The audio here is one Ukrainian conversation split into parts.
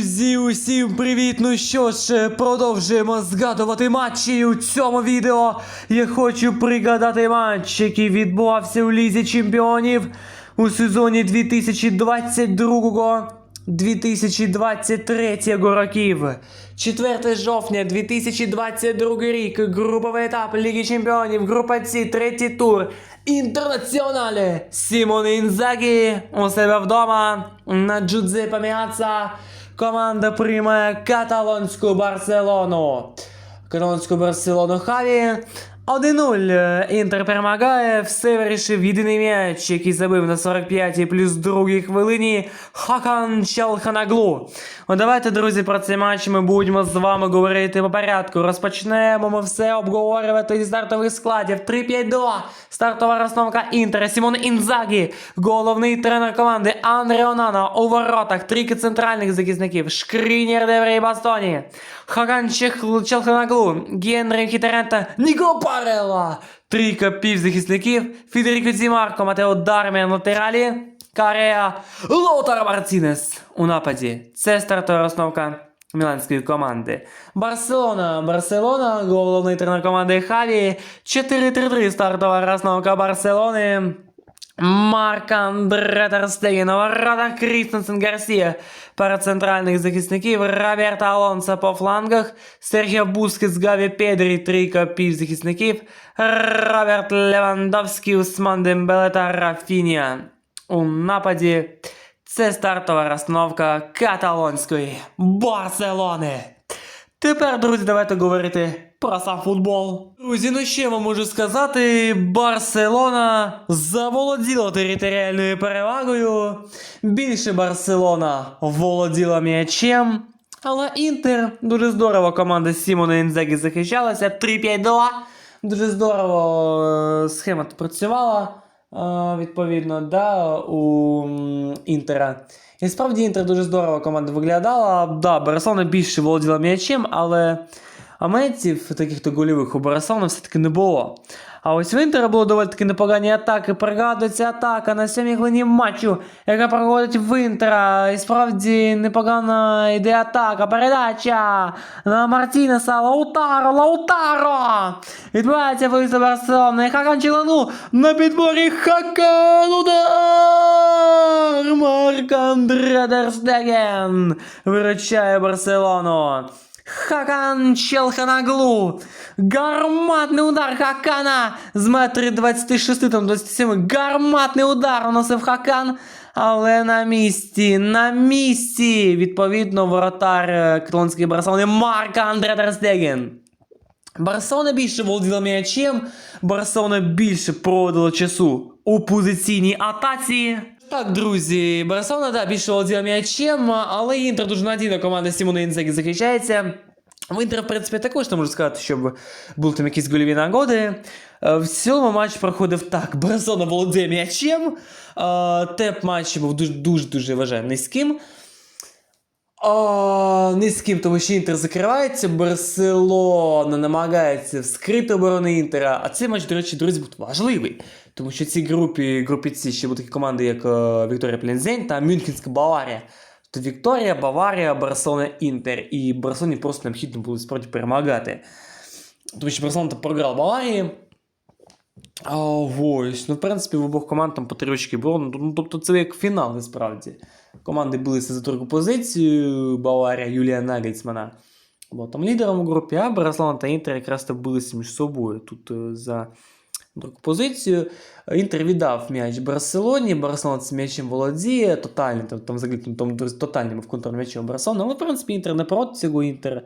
Друзі, усім привіт! Ну що ж, продовжуємо згадувати матчі у цьому відео. Я хочу пригадати матч, який відбувався у Лізі Чемпіонів у сезоні 2022 2023 років. 4 жовтня 2022 рік. Груповий етап Ліги Чемпіонів, група С, третій тур. Інтернаціонале Сімоне Інзагі у себе вдома на Джудзепе Міаца. Команда приймає каталонську Барселону. Каталонську Барселону Хаві. 1-0. Інтер перемагає. Все вирішив єдиний м'яч, який забив на 45-й плюс другій хвилині Хакан Чалханаглу. Ну, давайте, друзі, про цей матч ми будемо з вами говорити по порядку. Розпочнемо ми все обговорювати зі стартових складів. 3-5-2. Стартова розстановка Інтера. Сімон Інзагі. Головний тренер команди Андре Онана. У воротах. Трійки центральних захисників. Шкрінєр Деврі і Бастоні. Хаган Чех- Челханаглу. Генрі Хітерента. Ніко Парела. Трійка півзахисників. Федеріко Дзімарко. Матео Дарміан латералі. Кареа Лоутаро Мартінес у нападі. Це стартова розстановка міланської команди. Барселона. Барселона, головний тренер команди Хаві. 4-3-3 стартова розстановка Барселони. Марк Андре Терстеген на воротах Крістенсен Гарсія перед центральних захисників Роберто Алонсо по флангах Серхіо Бускетс Гаві Педрі трійка півзахисників Роберт Левандовський Усман Дембеле та Рафінія у нападі. Це стартова розстановка каталонської Барселони. Тепер, друзі, давайте говорити про сам футбол. Друзі, ну що вам можу сказати? Барселона заволоділа територіальною перевагою. Більше Барселона володіла м'ячем. Але Інтер дуже здорово команда Сімона Інзагі захищалася. 3-5-2. Дуже здорово е, схема працювала. Відповідно, да, у Інтера. І справді Інтер дуже здорово команда виглядала. Да, Барселона більше володіла м'ячем, але моментів таких то гольових у Барселони все-таки не було. А ось в Інтера було доволі таки непогані атаки. Пригадується атака на сьомій хвилині матчу, яка проводить в Інтера. І справді непогана йде атака. Передача на Мартінеса. Лаутаро, Лаутаро! Відбувається виїзд Барселони. Хакан Челану на підборі Хакан удар! Марк Андре Дерстеген виручає Барселону. Хакан Челханаглу. Гарматний удар Хакана з метри 26, там 27. Гарматний удар наносив Хакан. Але на місці, на місці. Відповідно, воротар е, каталонської Барселони Марк Андре Дерстеген. Барселона більше володіла м'ячем, Барселона більше проводила часу у позиційній атаці. Так, друзі, Барселона да, більше володіла м'ячем, але Інтер дуже надійна команда Сімона Інзагі захищається. В Інтер, в принципі, також не можу сказати, щоб були там якісь гольові нагоди. Е, В цілому матч проходив так. Барселона володіє м'ячем. Е, Темп матчу був дуже дуже дуже вважаю низьким. О, низьким, тому що Інтер закривається, Барселона намагається вскрити оборони Інтера. А цей матч, до речі, друзі, був важливий. Тому що в цій групі, групі ці ще були такі команди, як е, Вікторія Плензень та Мюнхенська Баварія. То Вікторія, Баварія, Барселона, Інтер. І Барселоні просто необхідно було справді перемагати. Тому що Барселона програв Баварії. А ось, ну, в принципі, в обох команд там по три очки було. Ну, ну, тобто це як фінал, насправді. Команди билися за другу позицію. Баварія Юлія Нагельсмана була там лідером у групі, а Барселона та Інтер якраз там билися між собою тут е, за позицію. Інтер віддав м'яч Барселоні, Барселона цим м'ячем володіє, тотальним, там, там, взагалі, там, тотальним в контроль м'ячем Барселона. Але, в принципі, Інтер не проти цього, Інтер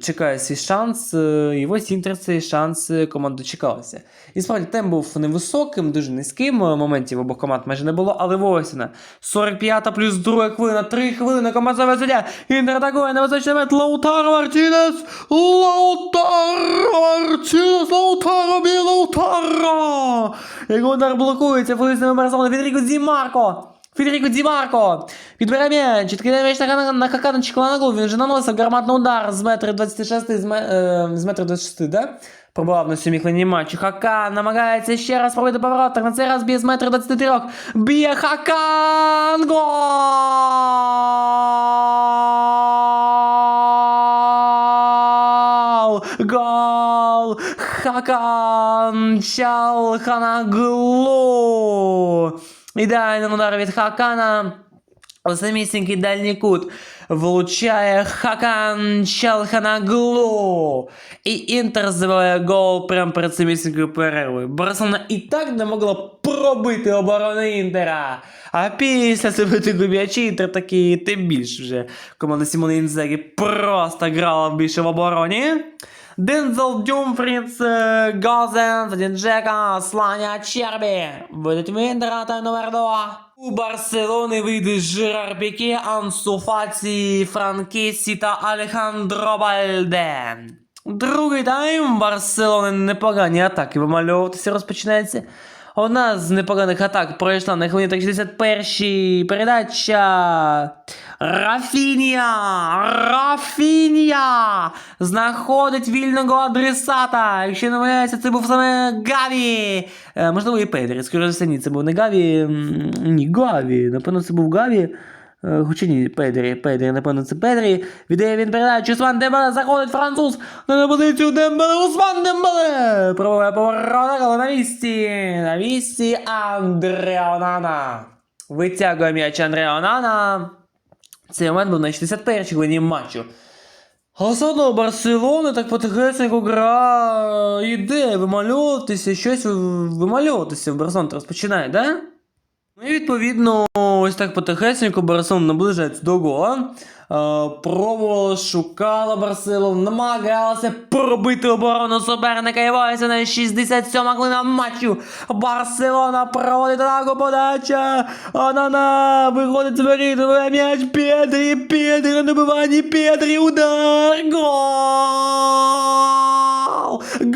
чекає свій шанс, е, і ось Інтер цей шанс е, команда дочекалася. І справді темп був невисоким, дуже низьким. е, Моментів обох команд майже не було, але ось вона. 45 плюс 2 хвилина, 3 хвилини, команда завезення. Інтер атакує на височний момент. Лаутаро Мартінес! Лаутаро Мартінес! Лаутаро бій Лаутаро! Удар блокується, футболістами Барселони. Федеріко Ді Марко! Федерико Дімарко підбере м'яч, відкидає м'яч на, на Хаканочку на голову, він же наносив гарматний удар з метри 26, з, ме, е, з метри 26, да? Пробував на сьомій хвилині матчу. Хакан намагається ще раз пробити поворот, так на цей раз б'є з метри 23. Б'є Хакан! Гол! Гол! Хакан Чалханаглу! Ідеальний удар від Хакана. Самісінький дальній кут влучає Хакан Чалханаглу. І Інтер забиває гол прямо перед самісінькою перервою. Барселона і так не могла пробити оборону Інтера. А після забитого м'ячі Інтер такий тим більше вже. Команда Сімони Інзагі просто грала більше в обороні. Дензел Дюмфріц, е, Газен, Один Джека, Сланя Чербі. Будуть в та номер 2. У Барселони вийде Жерар Піке, Ансу Фаці, Франкесі та Алехандро Бальде. Другий тайм Барселони непогані атаки вимальовуватися розпочинається. Одна з непоганих атак пройшла на хвилині так 61 передача. Рафінія! Рафінія! Знаходить вільного адресата. Якщо не помиляюся, це був саме Гаві. Е, можливо, і Педрі. Скажу за ні, це був не Гаві. Ні, Гаві. Напевно, це був Гаві. Е, Хоча ні, Педрі, Педрі, напевно, це Педрі. Віддає він передачу, Усман Дембеле, заходить француз на позицію Дембеле, Усман Дембеле! Пробує поворот, але на місці, на місці Андре Онана. Витягує м'яч Андре Онана. Цей момент був на 61-й хвилині матчу. Одно Барселона так потихесеньку гра йде, вимальовуватися, щось ви- вимальовуватися в Барселоні розпочинає, да? Ну і відповідно, ось так потихесенько Барселона наближається до гола. Е, пробувала, шукала Барселону, намагалася пробити оборону суперника і ось на 67 хвилина матчу. Барселона проводить атаку, подача. Анана виходить з м'яч Педрі, Педрі на добиванні, Педрі, удар, гол!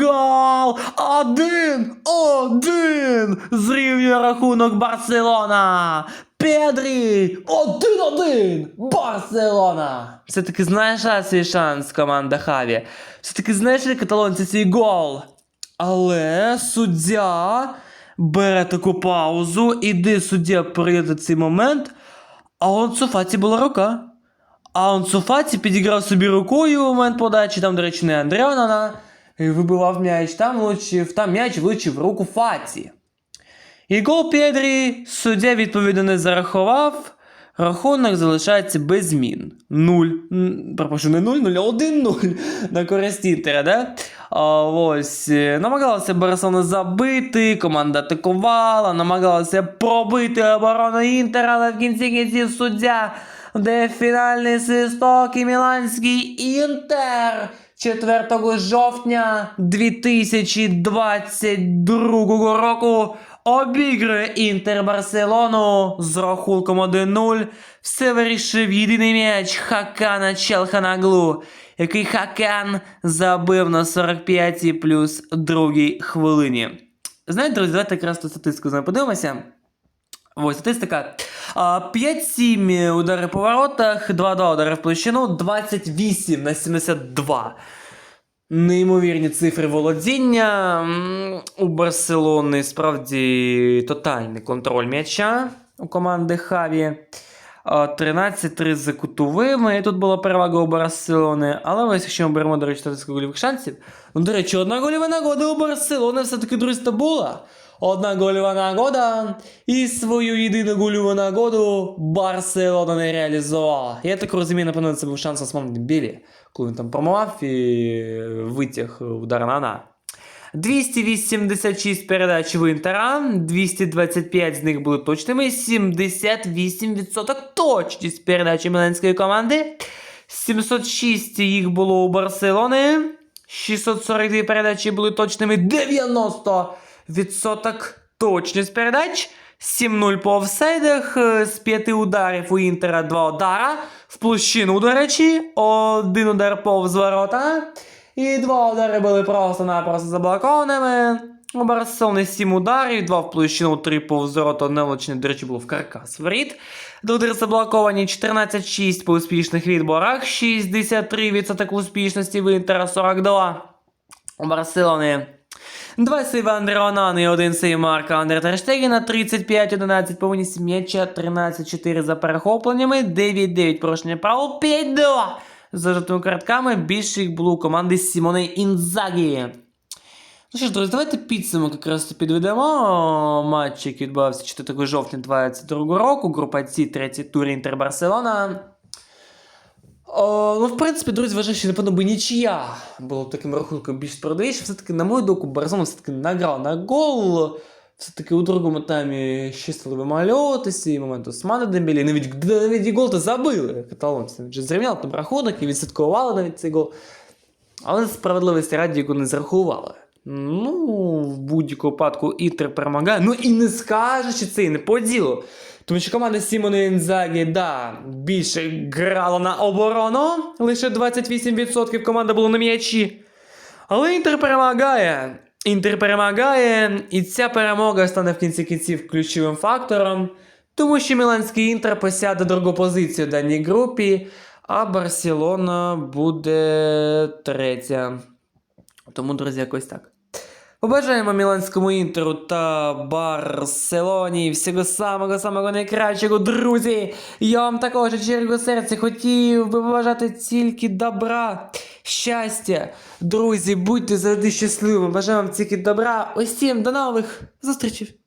Гол! Один! Один! Зрівнює рахунок Барселона! Педрі! Один-один! Барселона! Все-таки знайшла свій шанс команда Хаві. Все-таки знайшли каталонці свій гол. Але суддя бере таку паузу, іди суддя прийде цей момент, а у Анцуфаті була рука. А Анцуфаті підіграв собі рукою в момент подачі, там, до речі, не Андреонана, і вибивав м'яч, там влучив, там м'яч влучив руку Фаті. І гол Педрі суддя відповідно не зарахував. Рахунок залишається без змін. 0. М, не 0, 0, а 1-0 на користь Інтера, да? А, ось. е, Намагалася Барселона забити, команда атакувала, намагалася пробити оборону Інтера, але в кінці кінців суддя де фінальний свисток і Міланський Інтер 4 жовтня 2022 року обігрує Інтер Барселону з рахунком 1-0. Все вирішив єдиний м'яч Хакана Челханаглу, який Хакан забив на 45-й плюс другій хвилині. Знаєте, друзі, давайте якраз ту статистику з подивимося. Ось статистика. 5-7 удари по воротах, 2-2 удари в площину, 28 на 72. Неймовірні цифри володіння. У Барселони справді тотальний контроль м'яча у команди Хаві. 13-3 за кутовими. Тут була перевага у Барселони. Але ось якщо ми беремо, до речі, статистику гольових шансів. Ну, до речі, одна гольова нагода у Барселони все-таки друзі була. Одна гольова нагода. І свою єдину гольову нагоду Барселона не реалізувала. Я так розумію, напевно, це був шанс Осман Білі, коли він там промивав і витяг удар на на. 286 передач в Інтера, 225 з них були точними, 78% точність передачі міланської команди. 706 їх було у Барселони. 642 передачі були точними, 90% точність передач. 7-0 по офсайдах, е, з 5 ударів у Інтера 2 удара. В площину, до речі, один удар повз ворота. І два удари були просто-напросто заблокованими. Барселони 7 ударів, 2 в площину, 3 повз ворота, одне влучне, до речі, було в каркас воріт. До удари заблоковані 14-6 по успішних відборах, 63% успішності в Інтера 42. У Барселони Два сейви Андре Онана і один сейв Марка Андре Терштегена, 35-11 по винісі м'яча, 13-4 за перехопленнями, 9-9 порушення правил, 5-2 за жовтими картками. Більше їх було у команди Сімоне Інзагі. Ну що ж, друзі, давайте підсумок якраз підведемо. Матч, який відбувався 4 жовтня 2022 року. Група С, третій тур Інтер Барселона. О, ну, в принципі, друзі, вважаю, що напевно би нічия було б таким рахунком більш справедливіше. Все-таки, на мою думку, Барселона все-таки награв на гол. Все-таки у другому таймі ще стали вимальовуватися, і момент Османа Дембілі. Навіть, навіть гол то забили каталонці. Вже зрівняли там рахунок і відсвяткували навіть цей гол. Але справедливості раді його не зарахували. Ну, в будь-якому випадку Інтер перемагає. Ну і не скажучи це, і не по ділу. Тому що команда Сімони Інзагі, да, більше грала на оборону, лише 28% команда була на м'ячі. Але Інтер перемагає. Інтер перемагає, і ця перемога стане в кінці кінців ключовим фактором, тому що Міланський Інтер посяде другу позицію в даній групі, а Барселона буде третя. Тому, друзі, якось так. Побажаємо Міланському інтеру та Барселоні всього самого самого найкращого, друзі. Я вам також щирого серця хотів би побажати тільки добра, щастя. Друзі, будьте завжди щасливими. Бажаю вам тільки добра. Усім до нових зустрічей.